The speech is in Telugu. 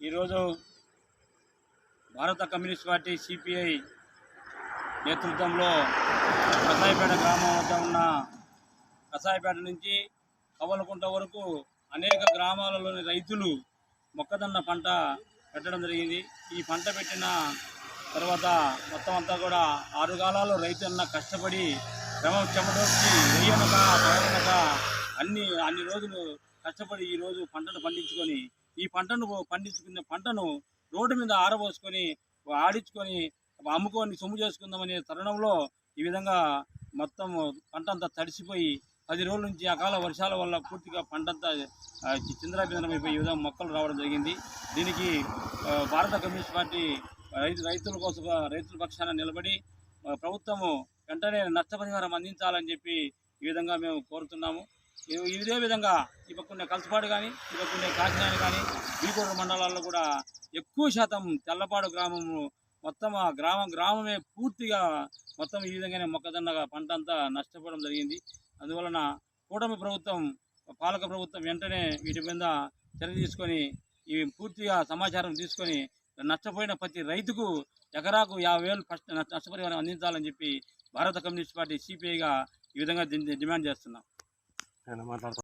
ఈరోజు భారత కమ్యూనిస్ట్ పార్టీ సిపిఐ నేతృత్వంలో కసాయిపేట గ్రామం వద్ద ఉన్న కసాయిపేట నుంచి కవలకుంట వరకు అనేక గ్రామాలలోని రైతులు మొక్కజొన్న పంట పెట్టడం జరిగింది. ఈ పంట పెట్టిన తర్వాత మొత్తం అంతా కూడా ఆరు కాలాలు రైతన్న కష్టపడి క్రమం చెమటొచ్చి వెయ్యనక పగలనక అన్ని అన్ని రోజులు కష్టపడి ఈ రోజు పంటను పండించుకొని ఈ పంటను పండించుకున్న పంటను రోడ్డు మీద ఆరబోసుకొని ఆడించుకొని అమ్ముకొని సొమ్ము చేసుకుందామనే తరుణంలో ఈ విధంగా మొత్తం పంట అంతా తడిసిపోయి పది రోజుల నుంచి అకాల వర్షాల వల్ల పూర్తిగా పంట అంతా చిందరాబిందనమైపోయి ఈ విధంగా మొక్కలు రావడం జరిగింది. దీనికి భారత కమ్యూనిస్ట్ పార్టీ రైతు రైతుల కోసం రైతుల పక్షాన నిలబడి ప్రభుత్వము వెంటనే నష్టపరిహారం అందించాలని చెప్పి ఈ విధంగా మేము కోరుతున్నాము. ఇదే విధంగా ఈ కలసపాడు కానీ ఈ కాకినాడ కానీ బీకోడు మండలాల్లో కూడా ఎక్కువ శాతం తెల్లపాడు గ్రామము మొత్తం ఆ గ్రామం గ్రామమే పూర్తిగా మొత్తం ఈ విధంగానే మొక్కజొన్న పంట అంతా నష్టపోవడం జరిగింది. అందువలన కూటమి ప్రభుత్వం పాలక ప్రభుత్వం వెంటనే వీటి మీద చర్య తీసుకొని ఈ పూర్తిగా సమాచారం తీసుకొని నష్టపోయిన ప్రతి రైతుకు ఎకరాకు యాభై వేలు ఫస్ట్ నష్టపరిహారం అందించాలని చెప్పి భారత కమ్యూనిస్ట్ పార్టీ సిపిఐగా ఈ విధంగా డిమాండ్ చేస్తున్నాం. ఆయన మాట్లాడతారు